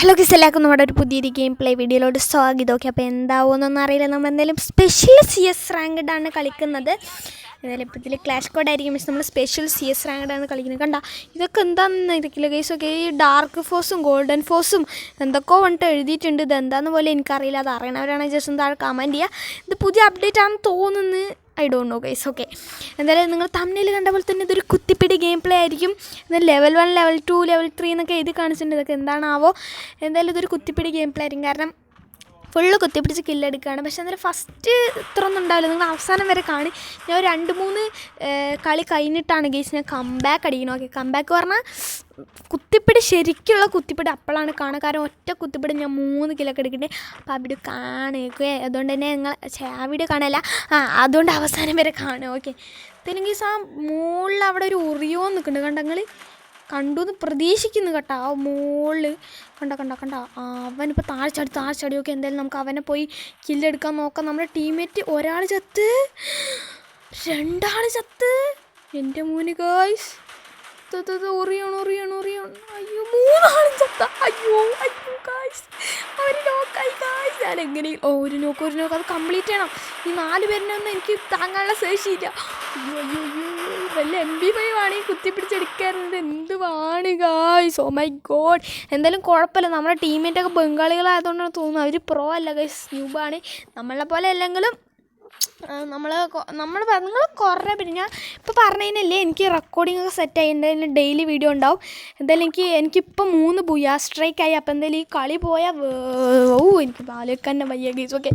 Hello ഗിസ് എല്ലാവർക്കും നമ്മുടെ ഒരു പുതിയൊരു ഗെയിം പ്ലേ വീഡിയോയിലോട്ട് സ്വാഗതം. ഓക്കെ അപ്പോൾ എന്താവുമെന്നൊന്നും അറിയില്ല. നമ്മൾ എന്തായാലും സ്പെഷ്യൽ സി എസ് റാങ്കഡാണ് കളിക്കുന്നത്. എന്തായാലും ഇപ്പോൾ ഇതിൽ ക്ലാഷ് കോഡ് ആയിരിക്കും. പക്ഷേ നമ്മൾ സ്പെഷ്യൽ സി എസ് റാങ്കഡാണ് കളിക്കുന്നത്. കണ്ട? ഇതൊക്കെ എന്താണെന്ന് ഇരിക്കില്ല ഗൈസ് ഒക്കെ ഈ ഡാർക്ക് ഫോഴ്സും ഗോൾഡൻ ഫോഴ്സും എന്തൊക്കെയോ വന്നിട്ട് എഴുതിയിട്ടുണ്ട്. ഇത് എന്താണെന്ന് പോലെ എനിക്കറിയില്ല. അത് അറിയണവരാണെങ്കിൽ ജസ്റ്റ് ഒന്ന് താഴെ കമന്റ് ചെയ്യുക ഇത് പുതിയ അപ്ഡേറ്റ് ആണെന്ന് തോന്നുന്നു. I don't know guys okay എന്തായാലും നിങ്ങൾ തമ്മിൽ കണ്ട പോലെ തന്നെ ഇതൊരു കുത്തിപ്പിടി ഗെയിം പ്ലേ ആയിരിക്കും level one level two level three എന്നൊക്കെ എഴുതി കാണിച്ചിട്ടുണ്ട്. ഇതൊക്കെ എന്താണാവോ? എന്തായാലും ഇതൊരു കുത്തിപ്പിടി ഗെയിം പ്ലേ ആയിരിക്കും. കാരണം ഫുള്ള് കുത്തിപ്പിടിച്ച് കില്ലെടുക്കുകയാണ് പക്ഷേ അന്നേരം ഫസ്റ്റ് ഇത്ര ഒന്നും ഉണ്ടാവില്ല നിങ്ങൾ അവസാനം വരെ കാണി. ഞാൻ രണ്ട് മൂന്ന് കളി കഴിഞ്ഞിട്ടാണ് ഗേസ് ഞാൻ കംബാക്ക് അടിക്കണം ഓക്കെ കംബാക്ക് പറഞ്ഞാൽ കുത്തിപ്പിടി ശരിക്കുള്ള കുത്തിപ്പിടി അപ്പോഴാണ് കാണുക. കാരണം ഒറ്റ കുത്തിപ്പിടി ഞാൻ മൂന്ന് കിലൊക്കെ എടുക്കട്ടെ അപ്പോൾ ആ വീഡിയോ കാണുക അതുകൊണ്ട് തന്നെ നിങ്ങൾ ആ വീഡിയോ കാണല്ല ആ അതുകൊണ്ട് അവസാനം വരെ കാണുക. ഓക്കെ തെലുങ്കീസ് ആ മുകളിൽ അവിടെ ഒരു ഉറിയോ നിൽക്കുന്നുണ്ട്. കണ്ടങ്ങൾ കണ്ടു എന്ന് പ്രതീക്ഷിക്കുന്നു കേട്ടോ. ആ മോൾ. കണ്ട കണ്ട കണ്ട. അവനിപ്പോൾ താഴ്ചാടി താഴ്ചാടി ഒക്കെ എന്തായാലും നമുക്ക് അവനെ പോയി കില്ലെടുക്കാൻ നോക്കാം. നമ്മുടെ ടീമേറ്റ് ഒരാൾ ചത്ത്. രണ്ടാൾ ചത്ത്. എന്റെ മോന് ഗായ്സ് ഒറിയാണ് ഒറിയാണ് ഒറിയാണ് അയ്യോ മൂന്നാളും ചത്ത. അയ്യോ അയ്യോ ഗായ്സ് അവർ നോക്കായി ഗായ്സ് ഞാൻ എങ്ങനെ ഓ ഒരു നോക്ക് ഒരു നോക്ക് അത് കംപ്ലീറ്റ് ചെയ്യണം. ഈ നാല് പേരിനൊന്നും എനിക്ക് താങ്ങാനുള്ള ശേഷിയില്ല. അയ്യോ അയ്യോ അയ്യോ. വല്ല എം ബി ഫൈവ് ആണ് ഈ കുത്തിപ്പിടിച്ചെടുക്കാറുണ്ട്. എന്തുവാണ് ഗായ്സ് ഓ മൈ ഗോഡ് എന്തായാലും കുഴപ്പമില്ല. നമ്മുടെ ടീമിന്റെ ഒക്കെ ബംഗാളികളായതുകൊണ്ടാണ് തോന്നുന്നു അവർ പ്രോ അല്ല ഗൈസ് ന്യൂബാണ്. നമ്മളെ പോലെ അല്ലെങ്കിലും നമ്മൾ നമ്മൾ നിങ്ങൾ കുറേ പിന്നെ ഞാൻ ഇപ്പോൾ പറഞ്ഞതിനല്ലേ എനിക്ക് റെക്കോർഡിംഗ് ഒക്കെ സെറ്റ് ആയി ഡെയിലി വീഡിയോ ഉണ്ടാവും. എന്തായാലും എനിക്ക് എനിക്കിപ്പോൾ മൂന്ന് ബുയാ സ്ട്രൈക്ക് ആയി. അപ്പോൾ എന്തായാലും ഈ കളി പോയാൽ ഓ എനിക്ക് ബാലൊക്കെ തന്നെ വയ്യ ഗീസ് ഓക്കെ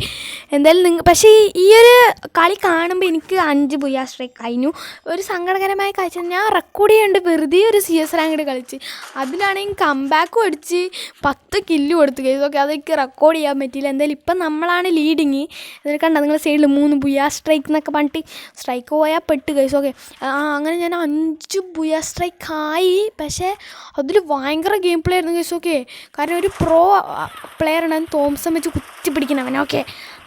എന്തായാലും നിങ്ങൾ പക്ഷേ ഈ- ഒരു കളി കാണുമ്പോൾ എനിക്ക് അഞ്ച് ബുയാ സ്ട്രൈക്ക് കഴിഞ്ഞു. ഒരു സങ്കടകരമായ കാഴ്ച. ഞാൻ റെക്കോർഡ് ചെയ്യേണ്ട വെറുതെ ഒരു സി എസ് റാങ്കഡ് കളിച്ച്. അതിലാണെങ്കിൽ കംബാക്കും അടിച്ച് പത്ത് കില്ല് കൊടുത്തു ഗീസ് ഓക്കെ അതെനിക്ക് റെക്കോർഡ് ചെയ്യാൻ പറ്റിയില്ല. എന്തായാലും ഇപ്പം നമ്മളാണ് ലീഡിങ് എന്നിട്ട് കണ്ട? നിങ്ങൾ സൈഡിൽ മൂന്ന് ബുയാ സ്ട്രൈക്ക് എന്നൊക്കെ പറഞ്ഞിട്ട് സ്ട്രൈക്ക് പോയാൽ പെട്ട് കഴിച്ചു ഓക്കെ അങ്ങനെ ഞാൻ അഞ്ച് ബുയ സ്ട്രൈക്ക് ആയി. പക്ഷേ അതിൽ ഭയങ്കര ഗെയിം പ്ലേ ആയിരുന്നു കഴിച്ചു ഓക്കെ കാരണം ഒരു പ്രോ പ്ലെയർ ആണ് തോംസൺ വെച്ച് കുത്തി പിടിക്കണം ഓക്കെ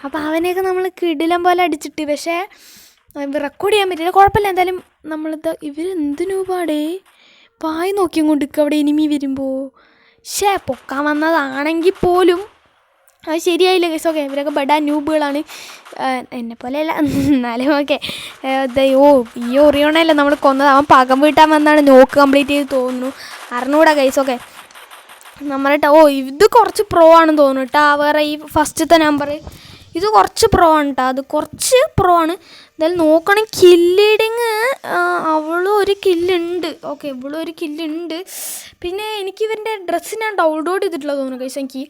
അപ്പോൾ അവനെയൊക്കെ നമ്മൾ കിടിലം പോലെ അടിച്ചിട്ട് പക്ഷേ റെക്കോർഡ് ചെയ്യാൻ പറ്റില്ല കുഴപ്പമില്ല. എന്തായാലും നമ്മളിത് ഇവരെന്തിനു പാടേ? പായ് നോക്കിയും കൊണ്ട് അവിടെ എനിമി വരുമ്പോൾ ഷേ പൊക്കാൻ വന്നതാണെങ്കിൽ പോലും അത് ശരിയായില്ല കേസ് ഓക്കെ ഇവരൊക്കെ ബഡാ ന്യൂബുകളാണ്. എന്നെ പോലെയല്ല. എന്നാലും ഓക്കെ ഓ ഈ ഒറിയോണല്ലേ നമ്മൾ കൊന്നത്. അവൻ പകം വീട്ടാൻ വന്നാണ് നോക്ക് കംപ്ലീറ്റ് ചെയ്ത് തോന്നുന്നു. അറിഞ്ഞൂടാ കൈസ് ഓക്കെ നമ്മളിട്ട് ഓ ഇത് കുറച്ച് പ്രോ ആണെന്ന് തോന്നുന്നു കേട്ടോ വേറെ ഈ ഫസ്റ്റത്തെ നമ്പർ ഇത് കുറച്ച് പ്രോ ആണ് കേട്ടോ അത് കുറച്ച് പ്രോ ആണ്. എന്തായാലും നോക്കണം കില്ലിടിങ് അവളും ഒരു കില്ലുണ്ട് ഓക്കെ ഇവളും ഒരു കില്ലുണ്ട് പിന്നെ എനിക്ക് ഇവന്റെ ഡ്രസ്സ് ഞാൻ ഡൗൺലോഡ് ചെയ്തിട്ടുള്ളത് തോന്നുന്നു കൈസ് എനിക്ക്.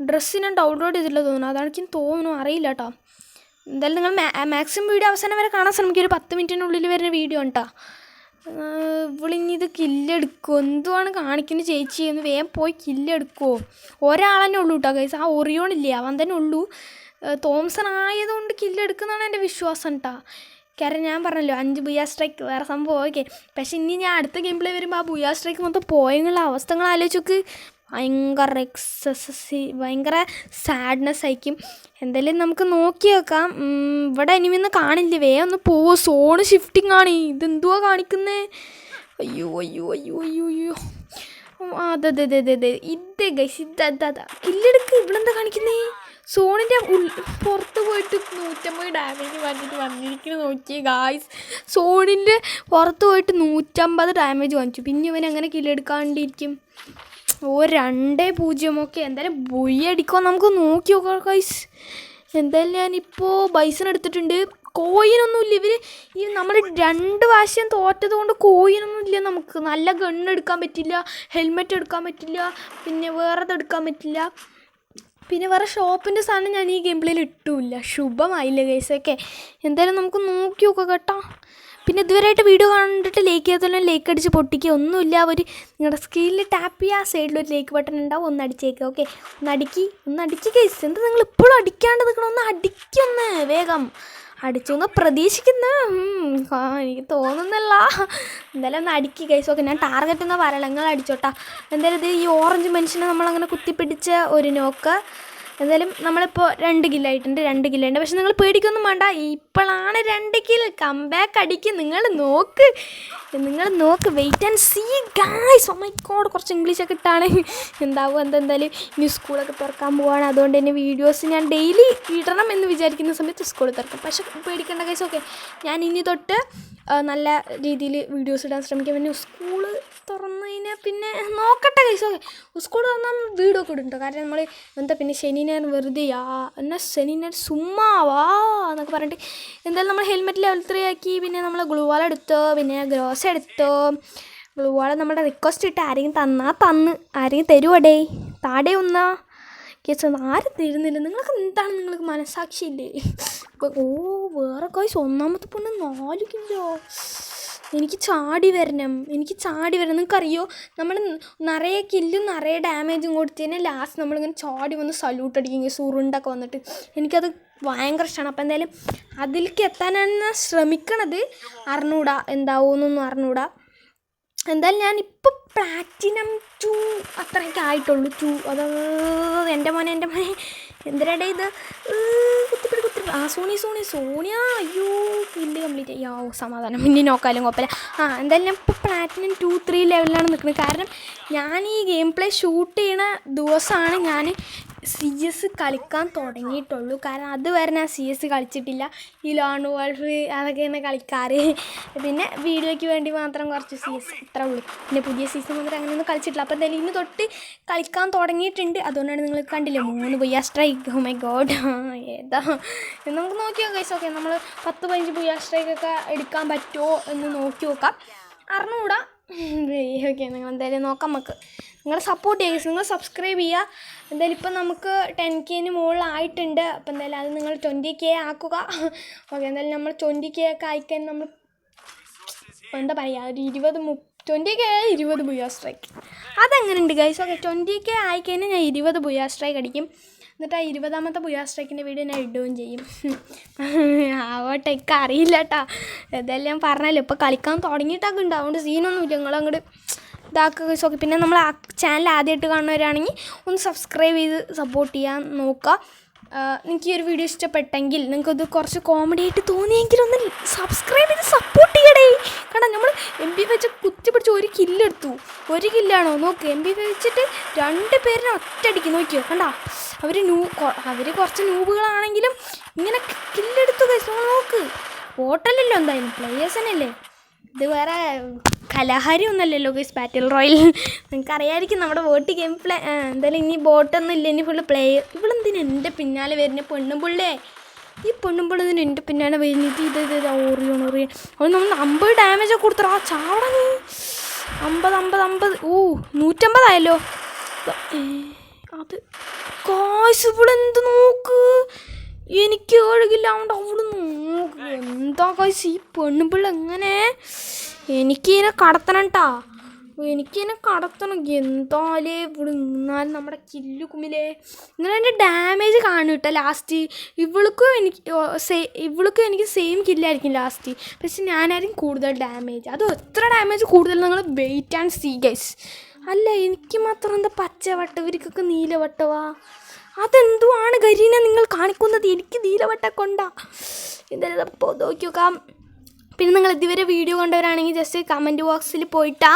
ഡ്രസ്സ് ഞാൻ ഡൗൺലോഡ് ചെയ്തിട്ടില്ല തോന്നുന്നു. അതാണ് എനിക്ക് തോന്നുന്നു. അറിയില്ല കേട്ടോ എന്തായാലും നിങ്ങൾ മാക്സിമം വീഡിയോ അവസാനം വരെ കാണാൻ ശ്രമിക്കുക. ഒരു പത്ത് മിനിറ്റിനുള്ളിൽ വരുന്ന വീഡിയോ ഇവളിനി ഇത് കില്ലെടുക്കുമോ എന്തുവാണ് കാണിക്കുന്നത് ചേച്ചി? എന്ന് വേഗം പോയി കില്ലെടുക്കുമോ ഒരാളെന്നെ ഉള്ളൂ കേട്ടോ ഗൈസ് ആ ഒറിയോണില്ലേ അവൻ തന്നെ ഉള്ളൂ. തോംസൺ ആയതുകൊണ്ട് കില്ലെടുക്കുന്നതാണ് എന്റെ വിശ്വാസം കേട്ടോ കാരണം ഞാൻ പറഞ്ഞല്ലോ അഞ്ച് ബുയാ സ്ട്രൈക്ക് വേറെ സംഭവം. ഓക്കെ പക്ഷെ ഇനി ഞാൻ അടുത്ത ഗെയിം പ്ലേ വരുമ്പോൾ ആ ബുയാ സ്ട്രൈക്ക് മൊത്തം പോയങ്ങളുടെ അവസ്ഥകൾ ആലോചിച്ചോക്ക് ഭയങ്കര എക്സസി ഭയങ്കര സാഡ്നെസ് ആയിരിക്കും. എന്തായാലും നമുക്ക് നോക്കി വെക്കാം. ഇവിടെ ഇനി ഒന്ന് കാണില്ല. വേഗം ഒന്ന് പോവോ. സോണ് ഷിഫ്റ്റിംഗ് ആണ്. ഇതെന്തുവാ കാണിക്കുന്നേ? അയ്യോ അയ്യോ അയ്യോ അയ്യോ അയ്യോ. അതെ അതെ അതെ ഇത് ഗൈസ് ഇത് കില്ലെടുക്ക് ഇവളെന്താ കാണിക്കുന്നേ? സോണിന്റെ പുറത്ത് പോയിട്ട് നൂറ്റമ്പത് ഡാമേജ് വന്നിട്ട് വന്നിരിക്കുന്നു നോക്കി ഗായ്സ് സോണിന്റെ പുറത്ത് പോയിട്ട് നൂറ്റമ്പത് ഡാമേജ് വാങ്ങിച്ചു. പിന്നെ ഇവൻ അങ്ങനെ കില്ലെടുക്കാണ്ടിരിക്കും ഓ രണ്ട് പൂജ്യം ഓക്കെ എന്തായാലും ബുയ്യ അടിക്കോ നമുക്ക് നോക്കി നോക്കാം കൈസ് എന്തായാലും ഞാനിപ്പോൾ ബൈസൺ എടുത്തിട്ടുണ്ട്. കോയിനൊന്നുമില്ല ഇവർ ഈ നമ്മൾ രണ്ട് പ്രാവശ്യം തോറ്റത് കൊണ്ട് കോയിനൊന്നും ഇല്ല നമുക്ക്. നല്ല ഗണ്ണ് എടുക്കാൻ പറ്റില്ല ഹെൽമെറ്റ് എടുക്കാൻ പറ്റില്ല പിന്നെ വേറെത് എടുക്കാൻ പറ്റില്ല. പിന്നെ വേറെ ഷോപ്പിന്റെ സാധനം ഞാൻ ഈ ഗെയിം പ്ലേയിൽ ഇട്ടുമില്ല ശുഭമായില്ല കേസൊക്കെ എന്തായാലും നമുക്ക് നോക്കി നോക്കാം കേട്ടോ. പിന്നെ ഇതുവരെയായിട്ട് വീഡിയോ കണ്ടിട്ട് ലൈക്ക് ചെയ്യാത്തവരും ലൈക്ക് അടിച്ച് പൊട്ടിക്കുക. ഒന്നുമില്ല ഒരു നിങ്ങളുടെ സ്ക്രീനിൽ ടാപ്പ് ചെയ്യുക ആ സൈഡിൽ ഒരു ലൈക്ക് ബട്ടൺ ഉണ്ടാവും ഒന്ന് അടിച്ചേക്കുക ഓക്കെ ഒന്ന് അടിക്കി ഒന്ന് അടിച്ച് കേസ് എന്താ നിങ്ങൾ ഇപ്പോഴും അടിക്കാണ്ട് നിൽക്കണം ഒന്ന് അടിക്കൊന്ന് വേഗം. അടിച്ചു എന്ന് പ്രതീക്ഷിക്കുന്ന. എനിക്ക് തോന്നുന്നില്ല. എന്തായാലും ഒന്ന് അടിക്കുക കൈസ് ഓക്കെ ഞാൻ ടാർഗറ്റ് ഒന്ന് പറയല നിങ്ങൾ അടിച്ചോട്ടാ. എന്തായാലും ഇത് ഈ ഓറഞ്ച് മനുഷ്യനെ നമ്മളങ്ങനെ കുത്തിപ്പിടിച്ച ഒരു നോക്ക്. എന്തായാലും നമ്മളിപ്പോൾ രണ്ട് കില്ലായിട്ടുണ്ട് രണ്ട് കില്ലുണ്ട് പക്ഷെ നിങ്ങൾ പേടിക്കൊന്നും വേണ്ട ഇപ്പോഴാണ് രണ്ട് കിൽ കംബാക്ക് അടിക്കും നിങ്ങൾ നോക്ക്. നിങ്ങൾ നോക്ക് wait and see guys oh my God കുറച്ച് ഇംഗ്ലീഷൊക്കെ ഇട്ടാണ്. എന്താവും എന്തെന്തായാലും ഇനി സ്കൂളൊക്കെ തുറക്കാൻ പോവാണ്. അതുകൊണ്ട് തന്നെ വീഡിയോസ് ഞാൻ ഡെയിലി ഇടണം എന്ന് വിചാരിക്കുന്ന സമയത്ത് സ്കൂൾ തുറക്കും. പക്ഷെ പേടിക്കേണ്ട കേസ് ഓക്കെ ഞാൻ ഇനി തൊട്ട് നല്ല രീതിയിൽ വീഡിയോസ് ഇടാൻ ശ്രമിക്കാം. പിന്നെ സ്കൂൾ തുറന്നു കഴിഞ്ഞാൽ പിന്നെ നോക്കട്ടെ കൈസ് ഓക്കെ സ്കൂൾ തുറന്നാൽ വീടൊക്കെ ഇടും കേട്ടോ കാരണം നമ്മൾ എന്താ പിന്നെ ശനി നേരം വെറുതെ ആ എന്നാൽ ശനി നേരം സുമ്മാവാ എന്നൊക്കെ പറഞ്ഞിട്ട് എന്തായാലും നമ്മൾ ഹെൽമെറ്റ് ലെവൽ ത്രീ ആക്കി പിന്നെ നമ്മൾ ഗ്ലൂവാൾ എടുത്തോ പിന്നെ ഗ്രോസ് എടുത്തോ ഗ്ലൂവാൾ നമ്മുടെ റിക്വസ്റ്റ് ഇട്ട് ആരെങ്കിലും തന്നാ തന്ന് ആരെങ്കിലും തരുവടേ താടേ ഒന്നാ. കേസ് ആരും തരുന്നില്ല. നിങ്ങൾക്ക് എന്താണ് നിങ്ങൾക്ക് മനസ്സാക്ഷിയില്ലേ? ഓ വേറെ കോയ്സ് ഒന്നാമത്തെ പൊണ്ണ് നാല് കിലോ. എനിക്ക് ചാടി വരണം എനിക്ക് ചാടി വരണം. നിങ്ങൾക്കറിയോ നമ്മൾ നിറയെ കില്ലും നിറയെ ഡാമേജും കൊടുത്തതിന് ലാസ്റ്റ് നമ്മളിങ്ങനെ ചാടി വന്ന് സല്യൂട്ട് അടിക്കും സുറുണ്ടൊക്കെ വന്നിട്ട്. എനിക്കത് ഭയങ്കര ഇഷ്ടമാണ് അപ്പം എന്തായാലും അതിലേക്ക് എത്താനാണ് ഞാൻ ശ്രമിക്കണത്. അറിഞ്ഞൂടാ എന്താവുമെന്നൊന്നും അറിഞ്ഞൂടാ. എന്തായാലും ഞാൻ ഇപ്പോൾ പ്ലാറ്റിനം ടു അത്രയൊക്കെ ആയിട്ടുള്ളൂ. ടു അത് എന്റെ മോനെ എന്റെ മോനെ. എന്തിനാടേ ഇത്? കുത്തിപ്പിടി. ആ സോണി സോണി സോണിയ അയ്യോ ഇല്ല കംപ്ലീറ്റ് അയ്യോ സമാധാനം. പിന്നെ നോക്കാലും കുഴപ്പമില്ല. ആ എന്തായാലും ഞാൻ ഇപ്പോൾ പ്ലാറ്റിനം ടു ത്രീ ലെവലിലാണ് നിൽക്കുന്നത് കാരണം ഞാൻ ഈ ഗെയിം പ്ലേ ഷൂട്ട് ചെയ്യുന്ന ദിവസമാണ് ഞാൻ സി എസ് കളിക്കാൻ തുടങ്ങിയിട്ടുള്ളൂ. കാരണം അതുവരെ ഞാൻ സി എസ് കളിച്ചിട്ടില്ല. ഈ ലോൺ വോൾഫ് അതൊക്കെയാണ് കളിക്കാറ്. പിന്നെ വീഡിയോയ്ക്ക് വേണ്ടി മാത്രം കുറച്ച് സി എസ് ഇത്ര ഉള്ളൂ. പിന്നെ പുതിയ സീസൺ മുതൽ അങ്ങനെയൊന്നും കളിച്ചിട്ടില്ല. അപ്പോൾ എന്തായാലും ഇന്ന് തൊട്ട് കളിക്കാൻ തുടങ്ങിയിട്ടുണ്ട്. അതുകൊണ്ടാണ് നിങ്ങൾ കണ്ടില്ലേ? മൂന്ന് ബുയ്യ സ്ട്രൈക്ക് ഹോ മൈ ഗോഡ് ഏതാ? നമുക്ക് നോക്കി നോക്കാം ഓക്കെ നമ്മൾ പത്ത് പതിനഞ്ച് ബുയ്യ സ്ട്രൈക്കൊക്കെ എടുക്കാൻ പറ്റുമോ എന്ന് നോക്കി നോക്കാം. അറിഞ്ഞുകൂടാ? ഓക്കെ നിങ്ങൾ എന്തായാലും നോക്കാം നമുക്ക്. നിങ്ങൾ സപ്പോർട്ട് ചെയ്യുക നിങ്ങൾ സബ്സ്ക്രൈബ് ചെയ്യുക. എന്തായാലും ഇപ്പം നമുക്ക് ടെൻ കെന് മുകളിലായിട്ടുണ്ട്. അപ്പം എന്തായാലും അത് നിങ്ങൾ ട്വന്റി കെ ആക്കുക. ഓക്കെ എന്തായാലും നമ്മൾ ട്വന്റി കെ ഒക്കെ ആയിക്കാൻ നമ്മൾ എന്താ പറയുക ഒരു ഇരുപത് മു ട്വന്റി കെ ഇരുപത് ബുയാ സ്ട്രൈക്ക് അതെങ്ങനെയുണ്ട് ഗൈസ് ഓക്കെ ട്വന്റി കെ ആയിക്കഴിഞ്ഞാൽ ഞാൻ ഇരുപത് ബുയാ സ്ട്രൈക്ക് അടിക്കും. എന്നിട്ട് ആ ഇരുപതാമത്തെ ബുയാ സ്ട്രൈക്കിന്റെ വീഡിയോ ഞാൻ ഇടുകയും ചെയ്യും. ആവട്ടെ എനിക്ക് അറിയില്ല കേട്ടോ എന്തായാലും ഞാൻ പറഞ്ഞല്ലോ ഇപ്പോൾ കളിക്കാൻ തുടങ്ങിയിട്ടൊക്കെ ഉണ്ട്. അതുകൊണ്ട് സീനൊന്നുമില്ല നിങ്ങളങ്ങോട്ട് ഇതാക്കുക. ഓക്കെ പിന്നെ നമ്മൾ ആ ചാനൽ ആദ്യമായിട്ട് കാണുന്നവരാണെങ്കിൽ ഒന്ന് സബ്സ്ക്രൈബ് ചെയ്ത് സപ്പോർട്ട് ചെയ്യാൻ നോക്കുക. നിങ്ങൾക്ക് ഈ ഒരു വീഡിയോ ഇഷ്ടപ്പെട്ടെങ്കിൽ നിങ്ങൾക്കത് കുറച്ച് കോമഡി ആയിട്ട് തോന്നിയെങ്കിൽ ഒന്ന് സബ്സ്ക്രൈബ് ചെയ്ത് സപ്പോർട്ട് ചെയ്യടേ. കാരണം നമ്മൾ എം ബി വെച്ച് കുത്തി പിടിച്ച് ഒരു കില്ലെടുത്തു ഒരു കില്ലാണോ നോക്ക് എം ബി വെച്ചിട്ട് രണ്ട് പേരിനെ ഒറ്റയടിക്ക് നോക്കിയോ? കണ്ട? അവർ ന്യൂ അവർ കുറച്ച് ന്യൂബുകളാണെങ്കിലും ഇങ്ങനെ കില്ലെടുത്തു നോക്ക് ഹോട്ടലല്ലോ എന്തായാലും? പ്ലേയേഴ്സിനല്ലേ ഇത് വേറെ കലാഹാരി ഒന്നല്ലല്ലോ ഗൈസ് ബാറ്റിൽ റോയൽ നിങ്ങൾക്ക് അറിയാമായിരിക്കും നമ്മുടെ ബോട്ട് ഗെയിം പ്ലേ എന്തായാലും ഇനി ബോട്ടൊന്നും ഇല്ല. ഇനി ഫുള്ള് പ്ലെയർ ഇവളെന്തിനു എന്റെ പിന്നാലെ വരുന്ന? പെണ്ണും പുള്ളേ ഈ പെണ്ണും പുള്ളതിന് എന്റെ പിന്നാലെ വരുന്നത് ഇത് ഇത് ഇത് ഓറിയാണ് ഓറിയ അത് നമ്മൾ അമ്പത് ഡാമേജ് കൊടുത്തറ ആ ചാവട നീ. അമ്പത് അമ്പത് അമ്പത്. ഓ നൂറ്റമ്പതായല്ലോ. അത്. കാശ് നോക്ക്? എനിക്ക് ഏഴുകില്ല അതുകൊണ്ട് അവൾ നോക്ക്. എന്താ കാശ് ഈ പെണ്ണും പെണ്ണുപിള്ള എങ്ങനെ? എനിക്കിതിനെ കടത്തണം കേട്ടാ എനിക്കിതിനെ കടത്തണം. എന്താലേ ഇവിടെ നിന്നാലും നമ്മുടെ കില്ലു കുമ്മിലേ ഇങ്ങനെ എന്റെ ഡാമേജ് കാണും കേട്ടോ ലാസ്റ്റ്. ഇവൾക്കും എനിക്ക് സേ ഇവൾക്കും എനിക്ക് സെയിം കില്ലായിരിക്കും ലാസ്റ്റ്. പക്ഷെ ഞാനായിരിക്കും കൂടുതൽ ഡാമേജ്. അത് എത്ര ഡാമേജ് കൂടുതൽ നിങ്ങൾ വെയിറ്റ് ആൻഡ് സീ ഗൈസ് അല്ല എനിക്ക് മാത്രം എന്താ പച്ചവട്ടം? ഇവർക്കൊക്കെ നീലവട്ടവാ. അതെന്തുവാണ് ഗരീന നിങ്ങൾ കാണിക്കുന്നത്? എനിക്ക് നീലവട്ട കൊണ്ടാ. എന്തായാലും നോക്കി നോക്കാം പിന്നെ നിങ്ങൾ ഇതുവരെ വീഡിയോ കണ്ടവരാണെങ്കിൽ ജസ്റ്റ് കമന്റ് ബോക്സിൽ പോയിട്ട് ആ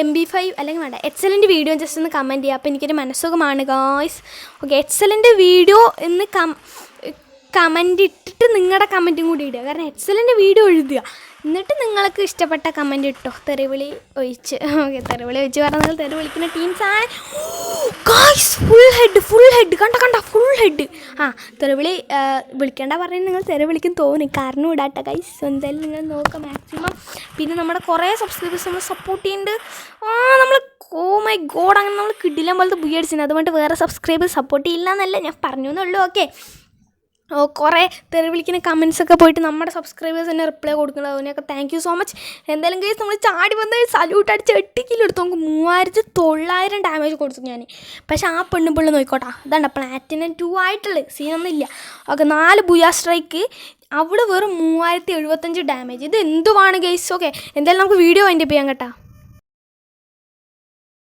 എം ബി ഫൈവ് അല്ലെങ്കിൽ വേണ്ട എക്സലന്റ് വീഡിയോ ജസ്റ്റ് ഒന്ന് കമന്റ് ചെയ്യുക. അപ്പോൾ എനിക്കൊരു മനസ്സുഖമാണ് ഗായ്സ് ഓക്കെ എക്സലന്റ് വീഡിയോ എന്ന് കം കമന്റ് ഇട്ടിട്ട് നിങ്ങളുടെ കമന്റും കൂടി ഇടുക. കാരണം എക്സലന്റ് വീഡിയോ എഴുതുക. എന്നിട്ട് നിങ്ങൾക്ക് ഇഷ്ടപ്പെട്ട കമന്റ് ഇട്ടോ. തെറിവിളി ഒഴിച്ച്. ഓക്കെ തെറിവിളി ഒഴിച്ച് പറഞ്ഞാൽ തെറി വിളിക്കുന്ന ടീംസാണ് guys full head full head കണ്ട കണ്ട ഫുൾ ഹെഡ് ആ തെറിവിളി വിളിക്കേണ്ട പറഞ്ഞാൽ നിങ്ങൾ തെറി വിളിക്കും തോന്നി. കാരണം ഇടാട്ട ഗൈസ് എന്തായാലും നിങ്ങൾ നോക്കുക മാക്സിമം പിന്നെ നമ്മുടെ കുറേ സബ്സ്ക്രൈബേഴ്സ് നമ്മൾ സപ്പോർട്ട് ചെയ്യുന്നുണ്ട് ആ നമ്മൾ ഓ മൈ ഗോഡ് അങ്ങനെ നമ്മൾ കിടിലം പോലത്തെ ബുയടിച്ചിരുന്നു അതുകൊണ്ട് വേറെ സബ്സ്ക്രൈബേഴ്സ് സപ്പോർട്ട് ചെയ്യില്ല എന്നല്ല ഞാൻ പറഞ്ഞു എന്നുള്ളൂ ഓക്കെ കുറേ പേര് വിളിക്കുന്ന കമൻസ് ഒക്കെ പോയിട്ട് നമ്മുടെ സബ്സ്ക്രൈബേഴ്സ് തന്നെ റിപ്ലൈ കൊടുക്കുന്നത് അതിനൊക്കെ താങ്ക് യു സോ മച്ച് എന്തായാലും കേസ് നമ്മൾ ചാടി വന്ന് സല്യൂട്ട് അടിച്ച് എട്ട് കിലോ എടുത്തു. നമുക്ക് മൂവായിരത്തി തൊള്ളായിരം ഡാമേജ് കൊടുത്തു ഞാൻ പക്ഷേ ആ പെണ്ണും പിള്ളി നോക്കോട്ടെ അതാണ് പ്ലാറ്റിനം ടു ആയിട്ടുള്ളത് സീനൊന്നും ഇല്ല. ഓക്കെ നാല് ബുയാ സ്ട്രൈക്ക് അവിടെ വെറും മൂവായിരത്തി എഴുപത്തഞ്ച് ഡാമേജ് ഇത് എന്തുവാണ് കേസ് ഓക്കെ എന്തായാലും നമുക്ക് വീഡിയോ അതിന്റെ ചെയ്യാൻ കേട്ടാ.